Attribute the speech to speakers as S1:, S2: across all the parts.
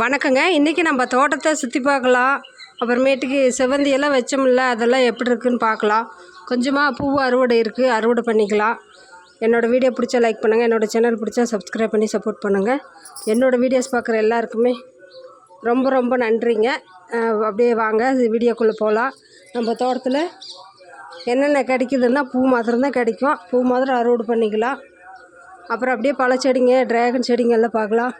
S1: வணக்கங்க. இன்றைக்கி நம்ம தோட்டத்தை சுற்றி பார்க்கலாம். அப்புறமேட்டுக்கு செவ்வந்தியெல்லாம் வச்சோம்ல அதெல்லாம் எப்படி இருக்குன்னு பார்க்கலாம். கொஞ்சமாக பூ அறுவடை இருக்குது அறுவடை பண்ணிக்கலாம். என்னோடய வீடியோ பிடிச்சா லைக் பண்ணுங்கள் என்னோடய சேனல் பிடிச்சா சப்ஸ்கிரைப் பண்ணி சப்போர்ட் பண்ணுங்கள் என்னோடய வீடியோஸ் பார்க்குற எல்லாருக்குமே ரொம்ப ரொம்ப நன்றிங்க. அப்படியே வாங்க வீடியோக்குள்ளே போகலாம் நம்ம தோட்டத்தில் என்னென்ன கிடைக்குதுன்னா பூ மாத்திரம் தான் கிடைக்கும். பூ மாத்திரம் அறுவடை பண்ணிக்கலாம். அப்புறம் அப்படியே பழ செடிங்க ட்ராகன் செடிங்கெல்லாம் பார்க்கலாம்.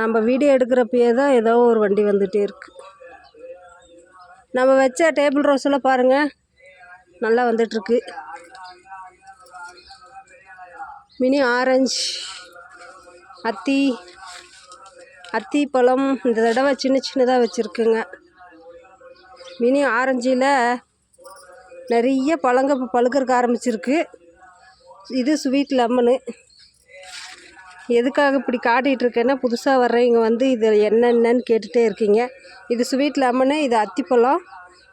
S1: நம்ம வீடியோ எடுக்கிறப்பயே தான் ஏதோ ஒரு வண்டி வந்துகிட்டே இருக்குது நம்ம வச்ச டேபிள் ரோஸெல்லாம் பாருங்கள் நல்லா வந்துட்டுருக்கு மினி ஆரஞ்சு அத்தி அத்தி பழம் இந்த தடவை சின்ன சின்னதாக வச்சுருக்குங்க. மினி ஆரஞ்சில் நிறைய பழங்க இப்போ பழுக்கறக்க ஆரம்பிச்சிருக்கு. இது ஸ்வீட் லெமனு. எதுக்காக இப்படி காட்டிகிட்டு இருக்கேன்னா புதுசாக வர்றவங்க வந்து இது என்னென்னன்னு கேட்டுகிட்டே இருக்கீங்க. இது ஸ்வீட் லெமனு இது அத்திப்பழம்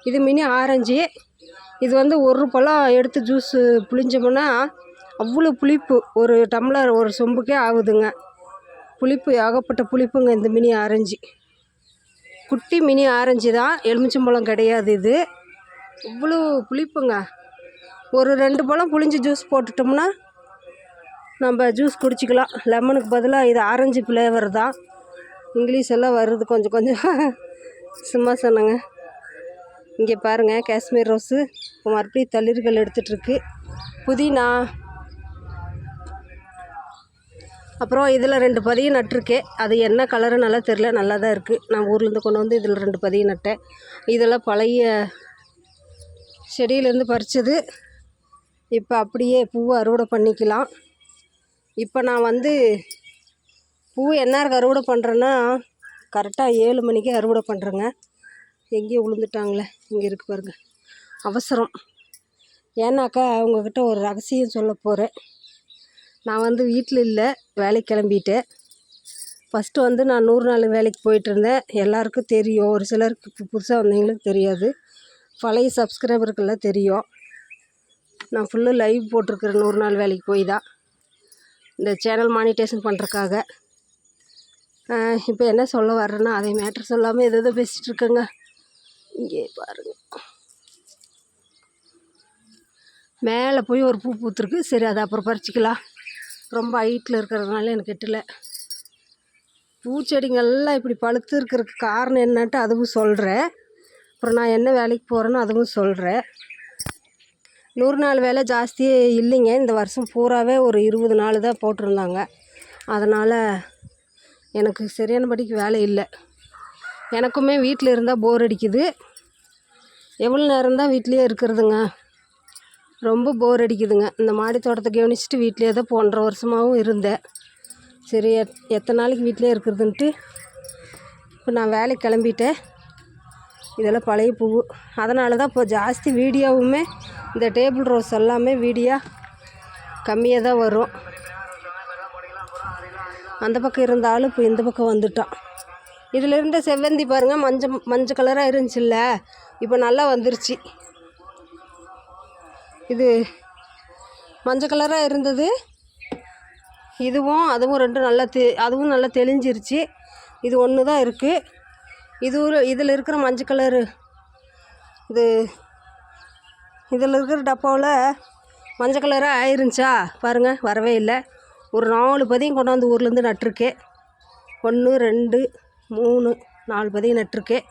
S1: இது மினி ஆரஞ்சு. இது வந்து ஒரு பழம் எடுத்து ஜூஸு புளிஞ்சோம்னா அவ்வளோ புளிப்பு. ஒரு டம்ளர் ஒரு சொம்புக்கே ஆகுதுங்க. புளிப்பு ஏகப்பட்ட புளிப்புங்க இந்த மினி ஆரஞ்சு. குட்டி மினி ஆரஞ்சு தான் எலுமிச்சம்பழம் கிடையாது இது. இவ்வளோ புளிப்புங்க. ஒரு ரெண்டு பழம் புளிஞ்சு ஜூஸ் போட்டுட்டோம்னா நம்ம ஜூஸ் குடிச்சிக்கலாம். லெமனுக்கு பதிலாக இது ஆரஞ்சு ஃப்ளேவர் தான். இங்கிலீஷ் எல்லாம் வருது கொஞ்சம் கொஞ்சம். சும்மா சொன்னங்க. இங்கே பாருங்கள் காஷ்மீர் ரோஸு. இப்போ மறுபடியும் தளிர்கள் எடுத்துகிட்ருக்கு புதினா. அப்புறம் இதில் ரெண்டு பதியம் நட்டிருக்கேன் அது என்ன கலரு நல்லா தெரில நல்லா தான் இருக்குது நான் ஊர்லேருந்து கொண்டு வந்து இதில் ரெண்டு பதியம் நட்டேன். இதெல்லாம் பழைய செடியிலேருந்து பறித்தது இப்போ அப்படியே பூவை அறுவடை பண்ணிக்கலாம். இப்போ நான் வந்து பூ எந்நேரம் அறுவடை பண்ணுறேன்னா கரெக்டாக ஏழு மணிக்கே அறுவடை பண்ணுறேங்க. எங்கேயோ விழுந்துட்டாங்களே இங்கே இருக்கு பாருங்க. அவசரம். ஏன்னாக்கா அவங்கக்கிட்ட ஒரு ரகசியம் சொல்ல போகிறேன் நான் வந்து வீட்டில் இல்லை வேலைக்கு கிளம்பிட்டேன். ஃபஸ்ட்டு வந்து நான் நூறு நாள் வேலைக்கு போயிட்டுருந்தேன் எல்லாருக்கும் தெரியும். ஒரு சிலருக்கு புதுசாக வந்தவங்களுக்கு தெரியாது. பழைய சப்ஸ்கிரைபருக்கெல்லாம் தெரியும். நான் ஃபுல்லு லைவ் போட்டிருக்கிறேன் நூறு நாள் வேலைக்கு போய் தான். இந்த சேனல் மானிட்டேஷன் பண்ணுறக்காக இப்போ என்ன சொல்ல வர்றேன்னா அதை மேட்ரு சொல்லாமல் எது எதோ பேசிகிட்டு இருக்கேங்க. இங்கே பாருங்கள் மேலே போய் ஒரு பூ பூத்துருக்கு. சரி அதை அப்புறம் பறிச்சிக்கலாம். ரொம்ப ஹைட்டில் இருக்கிறதுனால எனக்கு எட்டல. பூச்செடிங்கள்லாம் இப்படி பழுத்து இருக்கிறதுக்கு காரணம் என்னன்ட்டு அதுவும் சொல்கிறேன் அப்புறம் நான் என்ன வேலைக்கு போகிறேன்னு அதுவும் சொல்கிறேன் நூறு நாள் வேலை ஜாஸ்தியே இல்லைங்க. இந்த வருஷம் பூராவே ஒரு இருபது நாள் தான் போட்டிருந்தாங்க. அதனால் எனக்கு சரியானபடிக்கு வேலை இல்லை. எனக்குமே வீட்டில் இருந்தால் போர் அடிக்குது. எவ்வளோ நேரம் தான் வீட்லேயே இருக்கிறதுங்க? ரொம்ப போர் அடிக்குதுங்க. இந்த மாடி தோட்டத்தை கவனிச்சிட்டு வீட்லேயே தான் போன்ற வருஷமாகவும் இருந்தேன். சரி எத் எத்தனை நாளைக்கு வீட்டிலே இருக்கிறதுன்ட்டு இப்போ நான் வேலைக்கு கிளம்பிட்டேன். இதெல்லாம் பழைய பூ. அதனால தான் இப்போ ஜாஸ்தி வீடியோவுமே இந்த டேபிள் ரோஸ் எல்லாமே வீடியோ கம்மியாக தான் வரும். அந்த பக்கம் இருந்தாலும் இப்போ இந்த பக்கம் வந்துட்டோம் இதில் இருந்த செவ்வந்தி பாருங்கள் மஞ்சள் மஞ்சள் கலராக இருந்துச்சுல்ல இப்போ நல்லா வந்துருச்சு. இது மஞ்சள் கலராக இருந்தது. இதுவும் அதுவும் ரெண்டும் நல்லா தெ அதுவும் நல்லா தெளிஞ்சிருச்சு. இது ஒன்று தான் இருக்குது இது ஒரு இதில் இருக்கிற மஞ்சள் கலரு இது இதில் இருக்கிற டப்பாவில் மஞ்சள் கலராக ஆயிருந்துச்சா? பாருங்கள் வரவே இல்லை. ஒரு நாலு பதியும் கொண்டாந்து ஊர்லேருந்து நட்டிருக்கேன் ஒன்று ரெண்டு மூணு நாலு பதியம் நட்டிருக்கேன்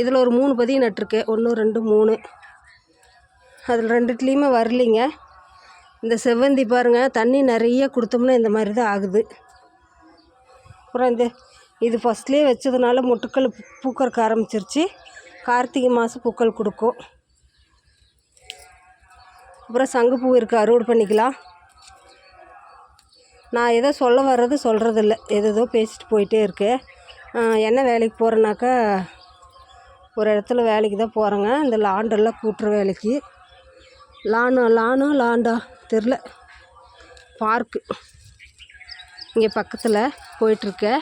S1: இதில் ஒரு மூணு பதியம் நட்டிருக்கேன் ஒன்று ரெண்டு மூணு. அதில் ரெண்டுத்துலேயுமே வரலிங்க. இந்த செவ்வந்தி பாருங்கள் தண்ணி நிறைய கொடுத்தோம்னா இந்த மாதிரி தான் ஆகுது. அப்புறம் இந்த இது ஃபஸ்ட்லேயே வச்சதுனால மொட்டுக்கள் பூக்கறக்க ஆரம்பிச்சிருச்சு. கார்த்திகை மாதம் பூக்கள் கொடுக்கும். அப்புறம் சங்குப்பூ இருக்குது அறுவடை பண்ணிக்கலாம். நான் எதோ சொல்ல வர்றது சொல்கிறதில்ல எதோ பேசிட்டு போயிட்டே இருக்கேன் என்ன வேலைக்கு போகிறேன்னாக்கா ஒரு இடத்துல வேலைக்கு தான் போகிறேங்க இந்த லாண்டெல்லாம் கூட்டுற வேலைக்கு. லானோ லானோ லாண்டா? தெரில. பார்க்கு. இங்கே பக்கத்தில் போயிட்டுருக்கேன்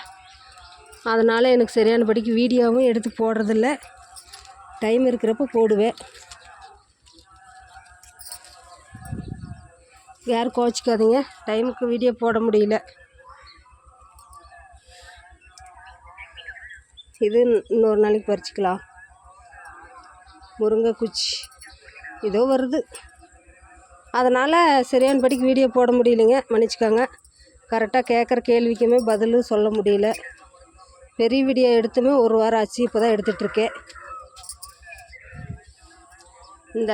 S1: அதனால் எனக்கு சரியானபடிக்கு வீடியோவும் எடுத்து போடுறதில்ல. டைம் இருக்கிறப்ப போடுவேன். யாரும் கோச்சிக்காதீங்க டைமுக்கு வீடியோ போட முடியல. இது இன்னொரு நாளைக்கு பறிச்சிக்கலாம். முருங்கை குச்சி ஏதோ வருது. அதனால் சரியான படிக்கு வீடியோ போட முடியலைங்க. மன்னிச்சுக்கோங்க. கரெக்டாக கேட்குற கேள்விக்குமே பதிலும் சொல்ல முடியல. பெரிய வீடியோ எடுத்துமே ஒரு வாரம் ஆச்சு இப்போ தான் எடுத்துகிட்ருக்கேன் இந்த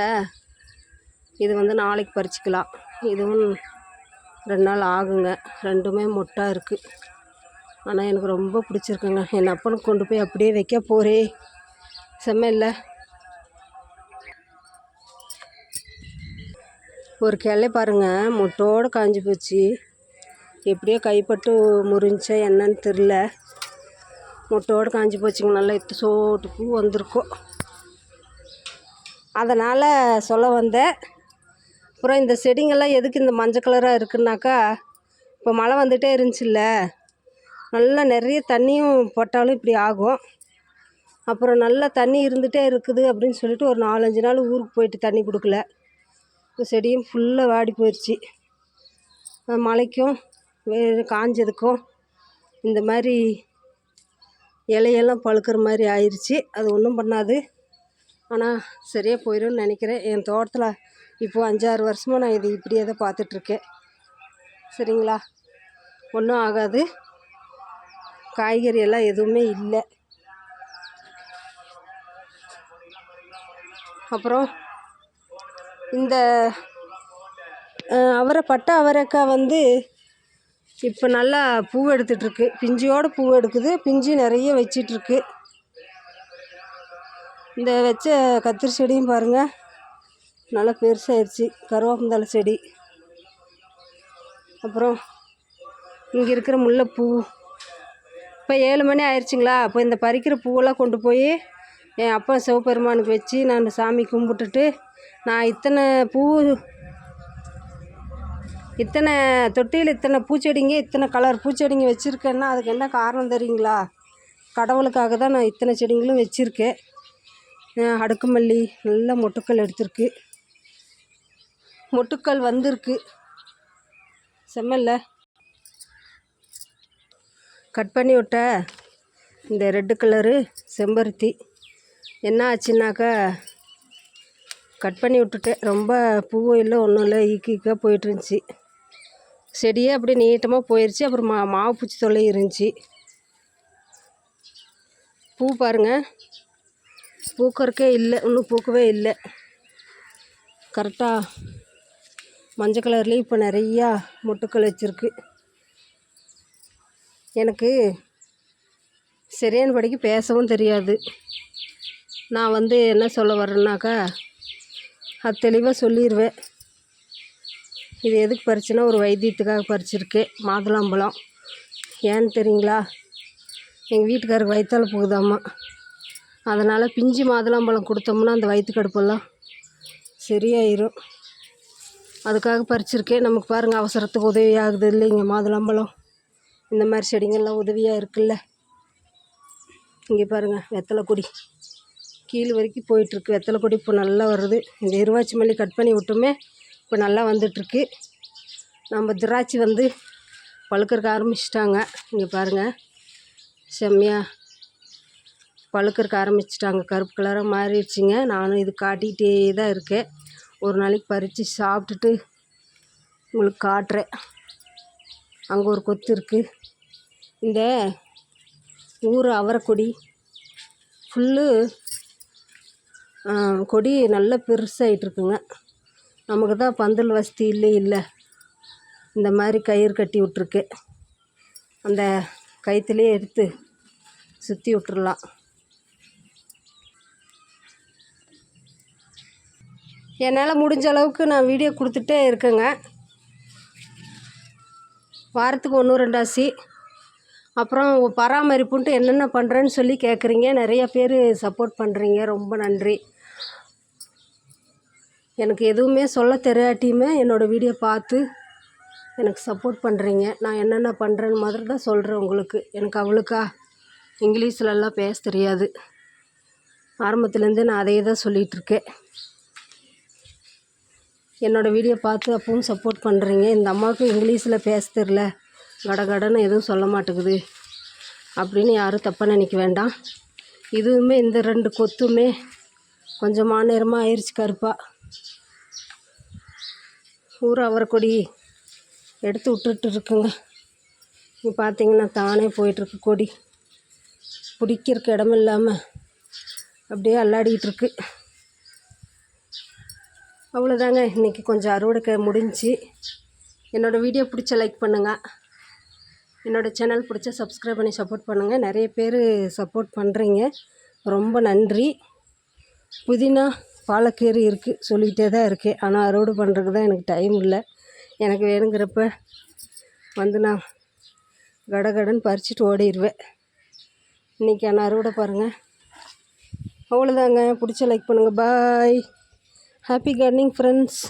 S1: இது வந்து நாளைக்கு பறிச்சிக்கலாம். இதுவும் ரெண்டு நாள் ஆகுங்க. ரெண்டுமே மொட்டாக இருக்குது ஆனால் எனக்கு ரொம்ப பிடிச்சிருக்குங்க. என் அப்பனுக்கு கொண்டு போய் அப்படியே வைக்க போகிறே செம்ம ஒரு கிளை பாருங்கள் மொட்டோடு காஞ்சி போச்சு. எப்படியோ கைப்பட்டு முறிஞ்சா என்னன்னு தெரில மொட்டோடு காஞ்சி போச்சுங்க. நல்லா இத்து சோட்டு பூ வந்திருக்கும் அதனால் சொல்ல வந்தேன். அப்புறம் இந்த செடிங்கெல்லாம் எதுக்கு இந்த மஞ்சள் கலராக இருக்குன்னாக்கா இப்போ மழை வந்துகிட்டே இருந்துச்சுல்ல. நல்லா நிறைய தண்ணியும் போட்டாலும் இப்படி ஆகும். அப்புறம் நல்லா தண்ணி இருந்துகிட்டே இருக்குது அப்படின்னு சொல்லிட்டு ஒரு நாலஞ்சு நாள் ஊருக்கு போயிட்டு தண்ணி கொடுக்கல. இப்போ செடியும் ஃபுல்லாக வாடி போயிடுச்சு மழைக்கும் வே காஞ்சதுக்கும் இந்த மாதிரி இலையெல்லாம் பழுக்கிற மாதிரி ஆயிடுச்சு அது ஒன்றும் பண்ணாது. ஆனால் சரியாக போயிடும்னு நினைக்கிறேன். என் தோட்டத்தில் இப்போது அஞ்சாறு வருஷமாக நான் இது இப்படியே தான் பார்த்துட்ருக்கேன். சரிங்களா? ஒன்றும் ஆகாது. காய்கறி எல்லாம் எதுவுமே இல்லை. அப்புறம் இந்த அவரை பட்டை அவரைக்காய் வந்து இப்போ நல்லா பூ எடுத்துகிட்ருக்கு பிஞ்சியோடு பூ எடுக்குது. பிஞ்சு நிறைய வச்சிட்ருக்கு. இந்த வச்ச கத்திரி செடியும் பாருங்கள் நல்லா பெருசாகிடுச்சு கருவேப்பந்தழை செடி. அப்புறம் இங்கே இருக்கிற முல்லைப்பூ. இப்போ ஏழு மணி ஆயிடுச்சுங்களா அப்போ இந்த பறிக்கிற பூவெல்லாம் கொண்டு போய் என் அப்பா சிவபெருமானுக்கு வச்சு நான் சாமி கும்பிட்டுட்டு நான் இத்தனை பூ இத்தனை தொட்டியில் இத்தனை பூச்செடிங்க இத்தனை கலர் பூச்செடிங்க வச்சுருக்கேன்னா அதுக்கு என்ன காரணம் தெரியுங்களா? கடவுளுக்காக தான் நான் இத்தனை செடிங்களும் வச்சுருக்கேன். அடுக்குமல்லி நல்ல மொட்டுக்கள் எடுத்திருக்கு. மொட்டுக்கள் வந்திருக்கு. செம்மல்ல. கட் பண்ணி விட்ட இந்த ரெட்டு கலரு செம்பருத்தி. என்ன ஆச்சுன்னாக்கா கட் பண்ணி விட்டுட்டேன். ரொம்ப பூவும் இல்லை ஒன்றும் இல்லை. ஈக்கு ஈக்காக போயிட்டுருந்துச்சி செடியே அப்படியே நீட்டமாக போயிடுச்சு அப்புறம் மா மாவு பூச்சி தொல்லை இருந்துச்சு. பூ பாருங்கள் பூக்கறக்கே இல்லை. இன்னும் பூக்கவே இல்லை. கரெக்டாக மஞ்சள் கலர்லேயும் இப்போ நிறையா மொட்டுக்கள் வச்சுருக்கு. எனக்கு சரியான படிக்கு பேசவும் தெரியாது. நான் வந்து என்ன சொல்ல வரேன்னாக்கா அது தெளிவாக சொல்லிடுவேன் இது எதுக்கு பறிச்சுன்னா ஒரு வைத்தியத்துக்காக பறிச்சிருக்கு. மாதுளம்பழம். ஏன்னு தெரியுங்களா? எங்கள் வீட்டுக்காருக்கு வயிற்றால் போகுதாம்மா அதனால் பிஞ்சு மாதுளம்பழம் கொடுத்தோம்னா அந்த வயிற்று கடுப்பெல்லாம் சரியாயிரும். அதுக்காக பறிச்சிருக்கேன். நமக்கு பாருங்கள் அவசரத்துக்கு உதவி ஆகுது இல்லைங்க மாதுளம்பழம். இந்த மாதிரி செடிங்கள்லாம் உதவியாக இருக்குல்ல. இங்கே பாருங்கள் வெத்தலை கொடி. கீழ் வரைக்கும் போயிட்டுருக்கு. வெத்தலை கொடி இப்போ நல்லா வருது. இந்த இருவாச்சி மல்லி கட் பண்ணி விட்டுமே இப்போ நல்லா வந்துட்டுருக்கு. நம்ம திராட்சை வந்து பழுக்கறக்க ஆரம்பிச்சிட்டாங்க. இங்கே பாருங்கள் செம்மையாக பழுக்கறக்க ஆரம்பிச்சிட்டாங்க. கருப்பு கலராக மாறிடுச்சுங்க. நானும் இது காட்டிகிட்டே தான் இருக்கேன். ஒரு நாளைக்கு பறித்து சாப்பிட்டுட்டு உங்களுக்கு காட்டுறேன். அங்கே ஒரு கொத்து இருக்குது இந்த ஊர் அவரைக்கொடி. ஃபுல்லு கொடி நல்லா பெருசாகிட்ருக்குங்க நமக்கு தான் பந்தல் வசதி இல்லை இல்லை. இந்த மாதிரி கயிறு கட்டி விட்ருக்கு அந்த கயிற்றுலேயே எடுத்து சுற்றி விட்டுறலாம். என்னால் முடிஞ்ச அளவுக்கு நான் வீடியோ கொடுத்துட்டே இருக்கேங்க. வாரத்துக்கு ஒன்று ரெண்டாசி. அப்புறம் பராமரிப்புன்ட்டு என்னென்ன பண்ணுறேன்னு சொல்லி கேட்குறீங்க நிறைய பேர் சப்போர்ட் பண்ணுறீங்க ரொம்ப நன்றி. எனக்கு எதுவுமே சொல்ல தெரியாட்டியுமே என்னோடய வீடியோ பார்த்து எனக்கு சப்போர்ட் பண்ணுறீங்க நான் என்னென்ன பண்ணுறேன்னு மாதிரி தான் சொல்கிறேன் உங்களுக்கு. எனக்கு அவ்வளோக்கா இங்கிலீஷ்லலாம் பேச தெரியாது. ஆரம்பத்துலேருந்தே நான் அதையே தான் சொல்லிகிட்ருக்கேன் என்னோடய வீடியோ பார்த்து அப்பவும் சப்போர்ட் பண்ணுறீங்க இந்த அம்மாவுக்கு இங்கிலீஷில் பேச தெரில கடகடன்னு எதுவும் சொல்ல மாட்டேங்குது. அப்படின்னு யாரும் தப்பாக நினைக்க வேண்டாம். இதுவுமே இந்த ரெண்டு கொத்துமே கொஞ்சம் மாநேரமாக ஆயிடுச்சு பூரா அவரை அவரைக்கொடி எடுத்து விட்டுட்டு இருக்குங்க. இங்கே பார்த்தீங்கன்னா தானே போயிட்டுருக்கு கொடி. பிடிக்கிறக்கு இடம் இல்லாமல் அப்படியே அல்லாடிக்கிட்டுருக்கு அவ்வளோதாங்க இன்றைக்கி கொஞ்சம் அறுவடை க முடிஞ்சுச்சு என்னோடய வீடியோ பிடிச்ச லைக் பண்ணுங்கள் என்னோடய சேனல் பிடிச்ச சப்ஸ்கிரைப் பண்ணி சப்போர்ட் பண்ணுங்கள் நிறைய பேர் சப்போர்ட் பண்ணுறீங்க ரொம்ப நன்றி. புதினா பாலக்கீரை இருக்குது சொல்லிக்கிட்டே தான் இருக்கேன் ஆனால் அறுவடை பண்ணுறதுக்கு தான் எனக்கு டைம் இல்லை. எனக்கு வேணுங்கிறப்ப வந்து நான் கடகடன்னு பறிச்சுட்டு ஓடிடுவேன் இன்றைக்கி ஆனால் அறுவடை பாருங்கள் அவ்வளோதாங்க பிடிச்ச லைக் பண்ணுங்கள் பாய் ஹாப்பி கார்டனிங் ஃப்ரெண்ட்ஸ்